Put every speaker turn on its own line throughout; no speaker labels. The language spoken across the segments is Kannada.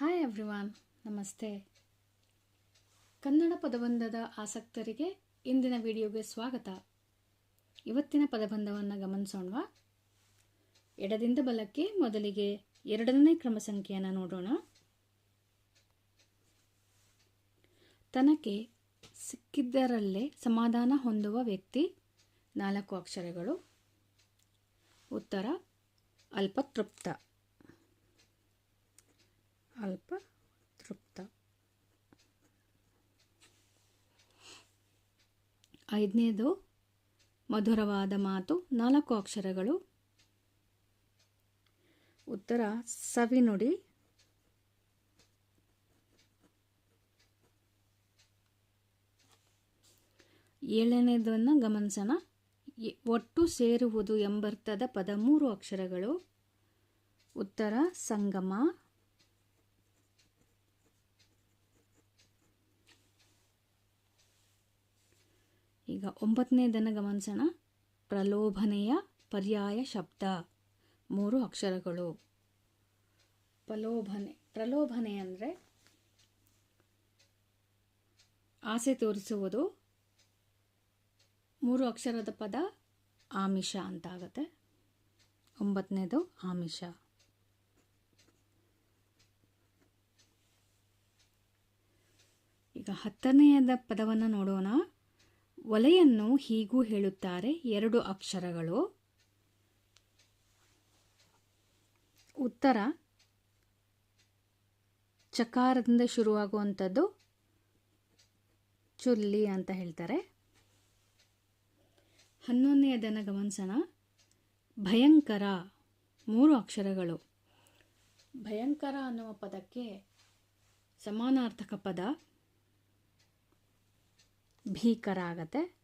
ಹಾಯ್ ಎವ್ರಿವಾನ್ ನಮಸ್ತೆ. ಕನ್ನಡ ಪದಬಂಧದ ಆಸಕ್ತರಿಗೆ ಇಂದಿನ ವಿಡಿಯೋಗೆ ಸ್ವಾಗತ. ಇವತ್ತಿನ ಪದಬಂಧವನ್ನು ಗಮನಿಸೋಣ ಎಡದಿಂದ ಬಲಕ್ಕೆ ಮೊದಲಿಗೆ ಎರಡನೇ ಕ್ರಮ ಸಂಖ್ಯೆಯನ್ನು ನೋಡೋಣ. ತನಗೆ ಸಿಕ್ಕಿದ್ದರಲ್ಲೇ ಸಮಾಧಾನ ಹೊಂದುವ ವ್ಯಕ್ತಿ ನಾಲ್ಕು ಅಕ್ಷರಗಳು. ಉತ್ತರ, ಅಲ್ಪತೃಪ್ತ. ಅಲ್ಪ ತೃಪ್ತ. ಐದನೇದು, ಮಧುರವಾದ ಮಾತು, ನಾಲ್ಕು ಅಕ್ಷರಗಳು. ಉತ್ತರ ಸವಿನುಡಿ ಏಳನೇದನ್ನು ಗಮನಿಸೋಣ. ಒಟ್ಟು ಸೇರುವುದು ಎಂಬರ್ಥದ ಪದ ಮೂರು ಅಕ್ಷರಗಳು. ಉತ್ತರ, ಸಂಗಮ. ಈಗ ಒಂಬತ್ತನೇದನ್ನು ಗಮನಿಸೋಣ. ಪ್ರಲೋಭನೆಯ ಪರ್ಯಾಯ ಶಬ್ದ. ಮೂರು ಅಕ್ಷರಗಳು. ಪ್ರಲೋಭನೆ. ಪ್ರಲೋಭನೆ ಅಂದರೆ ಆಸೆ ತೋರಿಸುವುದು. ಮೂರು ಅಕ್ಷರದ ಪದ ಆಮಿಷ ಅಂತ ಆಗುತ್ತೆ ಒಂಬತ್ತನೇದು ಆಮಿಷ. ಈಗ ಹತ್ತನೆಯದ ಪದವನ್ನು ನೋಡೋಣ. ಒಲೆಯನ್ನು ಹೀಗೂ ಹೇಳುತ್ತಾರೆ ಎರಡು ಅಕ್ಷರಗಳು. ಉತ್ತರ. ಚಕಾರದಿಂದ ಶುರುವಾಗುವಂಥದ್ದು ಚುಲ್ಲಿ ಅಂತ ಹೇಳ್ತಾರೆ. ಹನ್ನೊಂದನೆಯದನ್ನು ಗಮನಿಸೋಣ. ಭಯಂಕರ ಮೂರು ಅಕ್ಷರಗಳು. ಭಯಂಕರ ಅನ್ನುವ ಪದಕ್ಕೆ ಸಮಾನಾರ್ಥಕ ಪದ. ಭೀಕರ ಆಗತ್ತೆ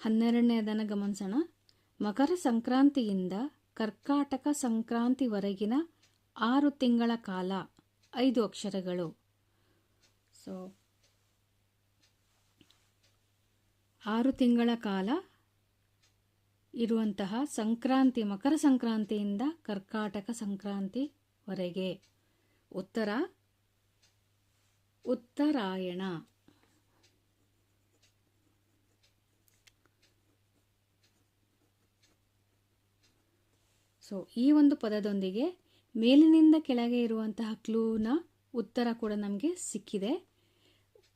ಹನ್ನೆರಡನೇದನ್ನು ಗಮನಿಸೋಣ. ಮಕರ ಸಂಕ್ರಾಂತಿಯಿಂದ ಕರ್ಕಾಟಕ ಸಂಕ್ರಾಂತಿವರೆಗಿನ ಆರು ತಿಂಗಳ ಕಾಲ, ಐದು ಅಕ್ಷರಗಳು. ಸೊ ಆರು ತಿಂಗಳ ಕಾಲ ಇರುವಂತಹ ಸಂಕ್ರಾಂತಿ, ಮಕರ ಸಂಕ್ರಾಂತಿಯಿಂದ ಕರ್ಕಾಟಕ ಸಂಕ್ರಾಂತಿವರೆಗೆ ಉತ್ತರ? ಉತ್ತರಾಯಣ. ಸೊ ಈ ಒಂದು ಪದದೊಂದಿಗೆ ಮೇಲಿನಿಂದ ಕೆಳಗೆ ಇರುವಂತಹ ಕ್ಲೂನ ಉತ್ತರ ಕೂಡ ನಮಗೆ ಸಿಕ್ಕಿದೆ.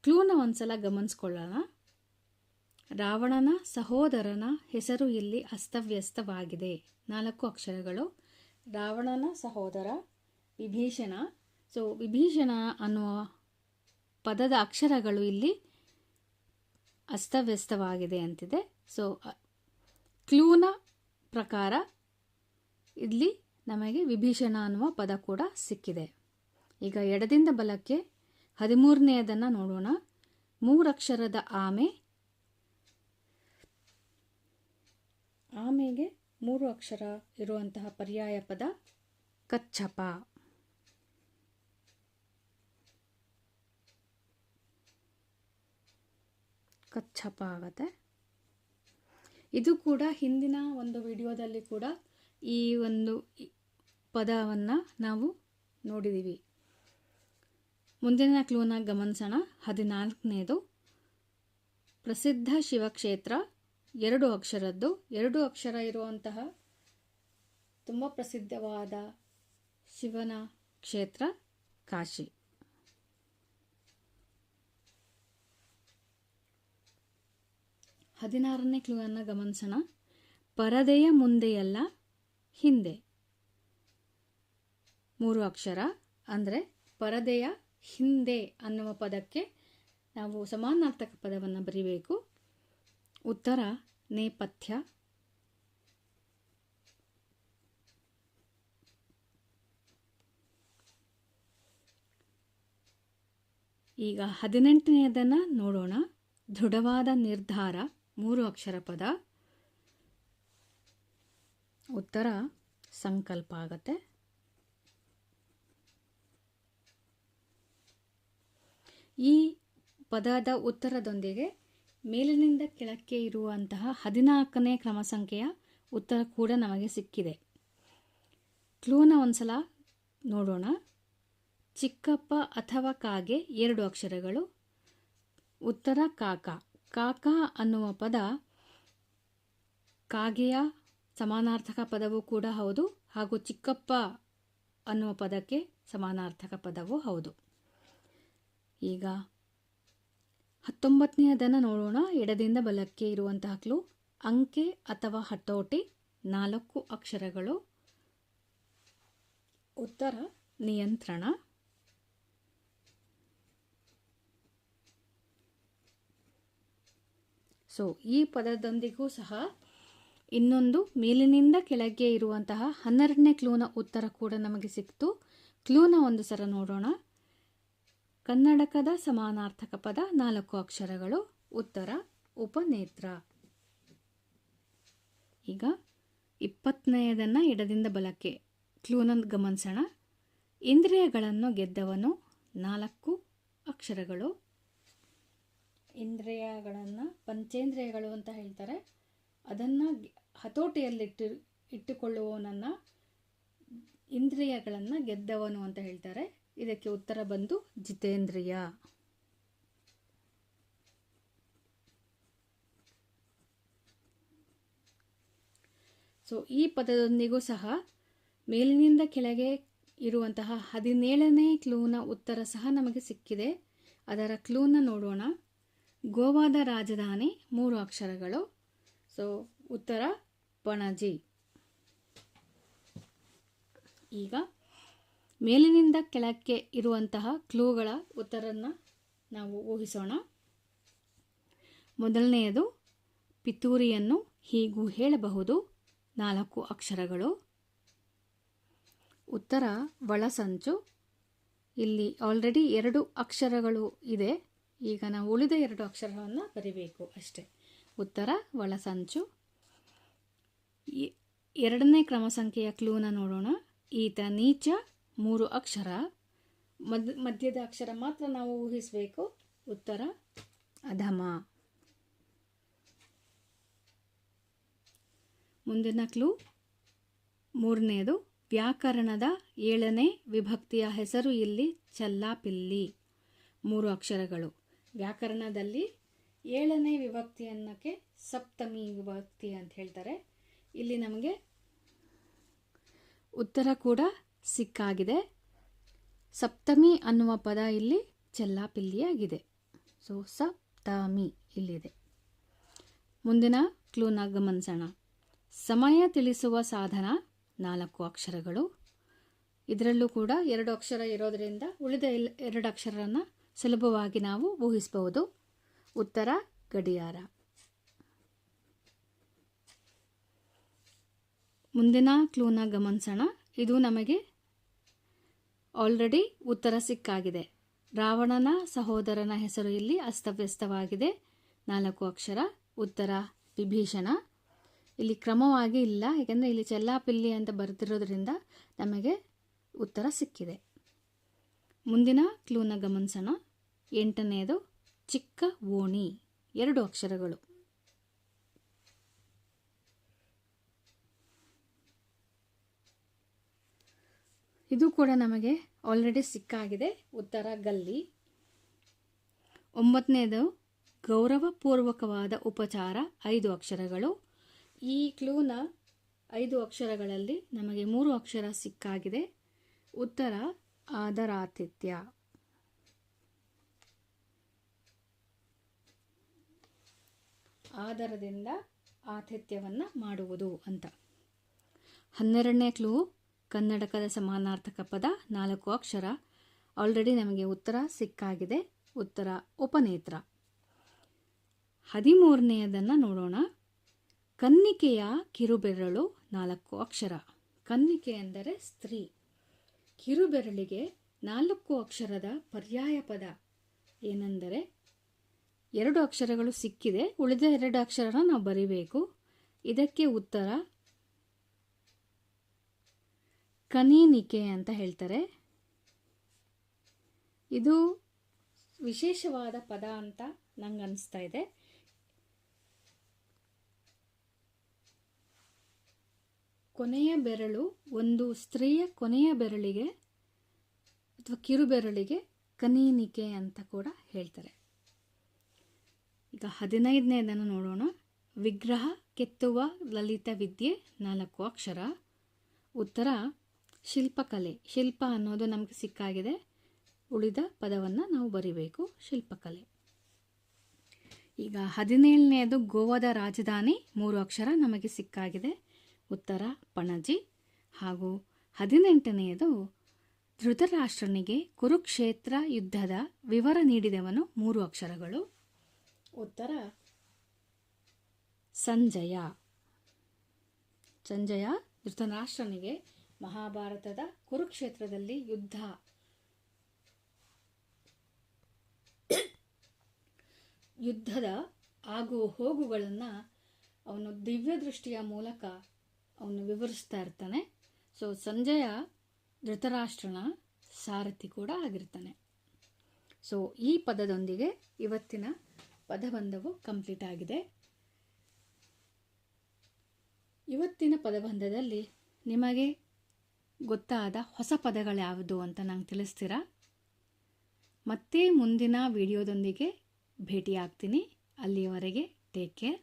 ಕ್ಲೂನ ಒಂದ್ಸಲ ಗಮನಿಸ್ಕೊಳ್ಳೋಣ. ರಾವಣನ ಸಹೋದರನ ಹೆಸರು ಇಲ್ಲಿ ಅಸ್ತವ್ಯಸ್ತವಾಗಿದೆ. ನಾಲ್ಕು ಅಕ್ಷರಗಳು. ರಾವಣನ ಸಹೋದರ, ವಿಭೀಷಣ ಸೊ ವಿಭೀಷಣ ಅನ್ನುವ ಪದದ ಅಕ್ಷರಗಳು ಇಲ್ಲಿ ಅಸ್ತವ್ಯಸ್ತವಾಗಿದೆ ಅಂತಿದೆ. ಸೊ ಕ್ಲೂನ ಪ್ರಕಾರ ಇಲ್ಲಿ ನಮಗೆ ವಿಭೀಷಣ ಅನ್ನುವ ಪದ ಕೂಡ ಸಿಕ್ಕಿದೆ. ಈಗ ಎಡದಿಂದ ಬಲಕ್ಕೆ ಹದಿಮೂರನೆಯದನ್ನು ನೋಡೋಣ. ಮೂರಕ್ಷರದ ಆಮೆ. ಆಮೆಗೆ ಮೂರು ಅಕ್ಷರ ಇರುವಂತಹ ಪರ್ಯಾಯ ಪದ ಕಚ್ಚಪ. ಕಚ್ಚಪ ಆಗುತ್ತೆ ಇದು ಕೂಡ ಹಿಂದಿನ ಒಂದು ವಿಡಿಯೋದಲ್ಲಿ ಕೂಡ ಈ ಒಂದು ಪದವನ್ನು ನಾವು ನೋಡಿದ್ದೀವಿ ಮುಂದಿನ ಕ್ಲೂನ ಗಮನಿಸೋಣ. ಹದಿನಾಲ್ಕನೇದು, ಪ್ರಸಿದ್ಧ ಶಿವಕ್ಷೇತ್ರ, ಎರಡು ಅಕ್ಷರದ್ದು. ಎರಡು ಅಕ್ಷರ ಇರುವಂತಹ ತುಂಬ ಪ್ರಸಿದ್ಧವಾದ ಶಿವನ ಕ್ಷೇತ್ರ ಕಾಶಿ. ಹದಿನಾರನೇ ಕ್ಲೂವನ್ನು ಗಮನಿಸೋಣ. ಪರದೆಯ ಮುಂದೆಯಲ್ಲ ಹಿಂದೆ. ಮೂರು ಅಕ್ಷರ, ಅಂದರೆ ಪರದೆಯ ಹಿಂದೆ ಅನ್ನುವ ಪದಕ್ಕೆ ನಾವು ಸಮಾನಾರ್ಥಕ ಪದವನ್ನು ಬರೀಬೇಕು. ಉತ್ತರ, ನೇಪಥ್ಯ. ಈಗ ಹದಿನೆಂಟನೆಯದನ್ನು ನೋಡೋಣ. ದೃಢವಾದ ನಿರ್ಧಾರ. ಮೂರು ಅಕ್ಷರ ಪದ. ಉತ್ತರ ಸಂಕಲ್ಪ ಆಗತ್ತೆ. ಈ ಪದದ ಉತ್ತರದೊಂದಿಗೆ ಮೇಲಿನಿಂದ ಕೆಳಕ್ಕೆ ಇರುವಂತಹ ಹದಿನಾಲ್ಕನೇ ಕ್ರಮ ಸಂಖ್ಯೆಯ ಉತ್ತರ ಕೂಡ ನಮಗೆ ಸಿಕ್ಕಿದೆ. ಕ್ಲೂನ ಒಂದ್ಸಲ ನೋಡೋಣ. ಚಿಕ್ಕಪ್ಪ ಅಥವಾ ಕಾಗೆ ಎರಡು ಅಕ್ಷರಗಳು. ಉತ್ತರ ಕಾಕ. ಕಾಕ ಅನ್ನುವ ಪದ ಕಾಗೆಯ ಸಮಾನಾರ್ಥಕ ಪದವೂ ಕೂಡ ಹೌದು ಹಾಗೂ ಚಿಕ್ಕಪ್ಪ ಅನ್ನುವ ಪದಕ್ಕೆ ಸಮಾನಾರ್ಥಕ ಪದವೂ ಹೌದು. ಈಗ ಹತ್ತೊಂಬತ್ತನೆಯದನ್ನು ನೋಡೋಣ. ಎಡದಿಂದ ಬಲಕ್ಕೆ ಇರುವಂತಹ ಕ್ಲೂ ಅಂಕೆ ಅಥವಾ ಹತೋಟಿ ನಾಲ್ಕು ಅಕ್ಷರಗಳು. ಉತ್ತರ ನಿಯಂತ್ರಣ. ಸೊ ಈ ಪದದೊಂದಿಗೂ ಸಹ ಇನ್ನೊಂದು ಮೇಲಿನಿಂದ ಕೆಳಗೆ ಇರುವಂತಹ ಹನ್ನೆರಡನೇ ಕ್ಲೂನ ಉತ್ತರ ಕೂಡ ನಮಗೆ ಸಿಕ್ತು. ಕ್ಲೂನ ಒಂದು ಸರ ನೋಡೋಣ. ಕನ್ನಡಕದ ಸಮಾನಾರ್ಥಕ ಪದ ನಾಲ್ಕು ಅಕ್ಷರಗಳು. ಉತ್ತರ, ಉಪನೇತ್ರ. ಈಗ ಇಪ್ಪತ್ತನೆಯದನ್ನು ಎಡದಿಂದ ಬಲಕ್ಕೆ ಕ್ಲೂನ ಗಮನಿಸೋಣ. ಇಂದ್ರಿಯಗಳನ್ನು ಗೆದ್ದವನು ನಾಲ್ಕು ಅಕ್ಷರಗಳು. ಇಂದ್ರಿಯಗಳನ್ನು, ಪಂಚೇಂದ್ರಿಯಗಳು ಅಂತ ಹೇಳ್ತಾರೆ. ಅದನ್ನು ಹತೋಟಿಯಲ್ಲಿಟ್ಟು, ಇಟ್ಟುಕೊಳ್ಳುವವನನ್ನು ಇಂದ್ರಿಯಗಳನ್ನು ಗೆದ್ದವನು ಅಂತ ಹೇಳ್ತಾರೆ. ಇದಕ್ಕೆ ಉತ್ತರ ಬಂದು ಜಿತೇಂದ್ರಿಯ. ಸೊ ಈ ಪದದೊಂದಿಗೂ ಸಹ ಮೇಲಿನಿಂದ ಕೆಳಗೆ ಇರುವಂತಹ ಹದಿನೇಳನೇ ಕ್ಲೂನ ಉತ್ತರ ಸಹ ನಮಗೆ ಸಿಕ್ಕಿದೆ. ಅದರ ಕ್ಲೂನ ನೋಡೋಣ. ಗೋವಾದ ರಾಜಧಾನಿ ಮೂರು ಅಕ್ಷರಗಳು. ಸೊ ಉತ್ತರ ಪಣಜಿ. ಈಗ ಮೇಲಿನಿಂದ ಕೆಳಕ್ಕೆ ಇರುವಂತಹ ಕ್ಲೂಗಳ ಉತ್ತರನ್ನ ನಾವು ಊಹಿಸೋಣ. ಮೊದಲನೆಯದು, ಪಿತೂರಿಯನ್ನು ಹೀಗೂ ಹೇಳಬಹುದು. ನಾಲ್ಕು ಅಕ್ಷರಗಳು. ಉತ್ತರ, ಒಳಸಂಚು. ಇಲ್ಲಿ ಆಲ್ರೆಡಿ ಎರಡು ಅಕ್ಷರಗಳು ಇದೆ. ಈಗ ನಾವು ಉಳಿದ ಎರಡು ಅಕ್ಷರವನ್ನು ಬರಿಬೇಕು ಅಷ್ಟೆ. ಉತ್ತರ, ಒಳಸಂಚು. ಎರಡನೇ ಕ್ರಮ ಸಂಖ್ಯೆಯ ಕ್ಲೂನ ನೋಡೋಣ. ಈತ ನೀಚ, ಮೂರು ಅಕ್ಷರ. ಮದ್, ಮಧ್ಯದ ಅಕ್ಷರ ಮಾತ್ರ ನಾವು ಊಹಿಸಬೇಕು. ಉತ್ತರ, ಅಧಮ. ಮುಂದಿನ ಕ್ಲೂ ಮೂರನೆಯದು ವ್ಯಾಕರಣದ ಏಳನೇ ವಿಭಕ್ತಿಯ ಹೆಸರು ಇಲ್ಲಿ ಚಲ್ಲಾಪಿಲ್ಲಿ. ಮೂರು ಅಕ್ಷರಗಳು. ವ್ಯಾಕರಣದಲ್ಲಿ ಏಳನೇ ವಿಭಕ್ತಿ ಅನ್ನೋಕ್ಕೆ ಸಪ್ತಮಿ ವಿಭಕ್ತಿ ಅಂತ ಹೇಳ್ತಾರೆ. ಇಲ್ಲಿ ನಮಗೆ ಉತ್ತರ ಕೂಡ ಸಿಕ್ಕಾಗಿದೆ. ಸಪ್ತಮಿ ಅನ್ನುವ ಪದ ಇಲ್ಲಿ ಚೆಲ್ಲಾಪಿಲ್ಲಿಯಾಗಿದೆ. ಸೊ ಸಪ್ತಮಿ ಇಲ್ಲಿದೆ. ಮುಂದಿನ ಕ್ಲೂನ ಗಮನಿಸೋಣ. ಸಮಯ ತಿಳಿಸುವ ಸಾಧನ ನಾಲ್ಕು ಅಕ್ಷರಗಳು. ಇದರಲ್ಲೂ ಕೂಡ ಎರಡು ಅಕ್ಷರ ಇರೋದರಿಂದ ಉಳಿದ ಎರಡು ಅಕ್ಷರನ ಸುಲಭವಾಗಿ ನಾವು ಊಹಿಸಬಹುದು. ಉತ್ತರ, ಗಡಿಯಾರ. ಮುಂದಿನ ಕ್ಲೂನ ಗಮನಿಸೋಣ. ಇದು ನಮಗೆ ಆಲ್ರೆಡಿ ಉತ್ತರ ಸಿಕ್ಕಾಗಿದೆ. ರಾವಣನ ಸಹೋದರನ ಹೆಸರು ಇಲ್ಲಿ ಅಸ್ತವ್ಯಸ್ತವಾಗಿದೆ. ನಾಲ್ಕು ಅಕ್ಷರ, ಉತ್ತರ, ವಿಭೀಷಣ. ಇಲ್ಲಿ ಕ್ರಮವಾಗಿ ಇಲ್ಲ, ಏಕೆಂದರೆ ಇಲ್ಲಿ ಚೆಲ್ಲಾಪಿಲ್ಲಿ ಅಂತ ಬರೆದಿರೋದ್ರಿಂದ ನಮಗೆ ಉತ್ತರ ಸಿಕ್ಕಿದೆ. ಮುಂದಿನ ಕ್ಲೂನ ಗಮನಿಸೋಣ. ಎಂಟನೆಯದು ಚಿಕ್ಕ ಓಣಿ, ಎರಡು ಅಕ್ಷರಗಳು. ಇದು ಕೂಡ ನಮಗೆ ಆಲ್ರೆಡಿ ಸಿಕ್ಕಾಗಿದೆ. ಉತ್ತರ ಗಲ್ಲಿ. ಒಂಬತ್ತನೇದು ಗೌರವಪೂರ್ವಕವಾದ ಉಪಚಾರ, ಐದು ಅಕ್ಷರಗಳು. ಈ ಕ್ಲೂನ ಐದು ಅಕ್ಷರಗಳಲ್ಲಿ ನಮಗೆ ಮೂರು ಅಕ್ಷರ ಸಿಕ್ಕಾಗಿದೆ. ಉತ್ತರ ಆದರಾತಿಥ್ಯ. ಆದರದಿಂದ ಆತಿಥ್ಯವನ್ನು ಮಾಡುವುದು ಅಂತ. ಹನ್ನೆರಡನೇ ಕ್ಲೂ, ಕನ್ನಡಕದ ಸಮಾನಾರ್ಥಕ ಪದ ನಾಲ್ಕು ಅಕ್ಷರ. ಆಲ್ರೆಡಿ ನಮಗೆ ಉತ್ತರ ಸಿಕ್ಕಾಗಿದೆ. ಉತ್ತರ ಉಪನೇತ್ರ. ಹದಿಮೂರನೆಯದನ್ನು ನೋಡೋಣ. ಕನ್ನಿಕೆಯ ಕಿರುಬೆರಳು ನಾಲ್ಕು ಅಕ್ಷರ. ಕನ್ನಿಕೆ ಎಂದರೆ ಸ್ತ್ರೀ. ಕಿರುಬೆರಳಿಗೆ ನಾಲ್ಕು ಅಕ್ಷರದ ಪರ್ಯಾಯ ಪದ ಏನೆಂದರೆ ಎರಡು ಅಕ್ಷರಗಳು ಸಿಕ್ಕಿದೆ. ಉಳಿದ ಎರಡು ಅಕ್ಷರನ ನಾವು ಬರಿಬೇಕು. ಇದಕ್ಕೆ ಉತ್ತರ ಕನೀನಿಕೆ ಅಂತ ಹೇಳ್ತಾರೆ. ಇದು ವಿಶೇಷವಾದ ಪದ ಅಂತ ನಂಗೆ ಅನಿಸ್ತಾ ಇದೆ. ಕೊನೆಯ ಬೆರಳು ಒಂದು ಸ್ತ್ರೀಯ ಕೊನೆಯ ಬೆರಳಿಗೆ ಅಥವಾ ಕಿರುಬೆರಳಿಗೆ ಕನೀನಿಕೆ ಅಂತ ಕೂಡ ಹೇಳ್ತಾರೆ. ಈಗ ಹದಿನೈದನೇದನ್ನು ನೋಡೋಣ. ವಿಗ್ರಹ, ಕೆತ್ತುವ, ಲಲಿತ ವಿದ್ಯೆ, ನಾಲ್ಕು ಅಕ್ಷರ. ಉತ್ತರ, ಶಿಲ್ಪಕಲೆ. ಶಿಲ್ಪ ಅನ್ನೋದು ನಮಗೆ ಸಿಕ್ಕಾಗಿದೆ. ಉಳಿದ ಪದವನ್ನು ನಾವು ಬರಿಬೇಕು, ಶಿಲ್ಪಕಲೆ. ಈಗ ಹದಿನೇಳನೆಯದು ಗೋವಾದ ರಾಜಧಾನಿ, ಮೂರು ಅಕ್ಷರ ನಮಗೆ ಸಿಕ್ಕಾಗಿದೆ. ಉತ್ತರ, ಪಣಜಿ. ಹಾಗೂ ಹದಿನೆಂಟನೆಯದು ಧೃತರಾಷ್ಟ್ರನಿಗೆ ಕುರುಕ್ಷೇತ್ರ ಯುದ್ಧದ ವಿವರ ನೀಡಿದವನು ಮೂರು ಅಕ್ಷರಗಳು. ಉತ್ತರ? ಸಂಜಯ. ಸಂಜಯ ಧೃತರಾಷ್ಟ್ರನಿಗೆ ಮಹಾಭಾರತದ ಕುರುಕ್ಷೇತ್ರದಲ್ಲಿ ಯುದ್ಧ. ಯುದ್ಧದ ಆಗು ಹೋಗುಗಳನ್ನು ಅವನು ದಿವ್ಯ ದೃಷ್ಟಿಯ ಮೂಲಕ ಅವನು ವಿವರಿಸ್ತಾ ಇರ್ತಾನೆ. ಸೊ ಸಂಜಯ ಧೃತರಾಷ್ಟ್ರನ ಸಾರಥಿ ಕೂಡ ಆಗಿರ್ತಾನೆ. ಸೊ ಈ ಪದದೊಂದಿಗೆ ಇವತ್ತಿನ ಪದಬಂಧವು ಕಂಪ್ಲೀಟ್ ಆಗಿದೆ. ಇವತ್ತಿನ ಪದಬಂಧದಲ್ಲಿ ನಿಮಗೆ ಗೊತ್ತಾದ ಹೊಸ ಪದಗಳು ಯಾವುದು ಅಂತ ನಂಗೆ ತಿಳಿಸ್ತೀರಾ? ಮತ್ತೆ ಮುಂದಿನ ವಿಡಿಯೋದೊಂದಿಗೆ ಭೇಟಿಯಾಗ್ತೀನಿ. ಅಲ್ಲಿಯವರೆಗೆ ಟೇಕ್ ಕೇರ್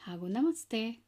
ಹಾಗೂ ನಮಸ್ತೆ.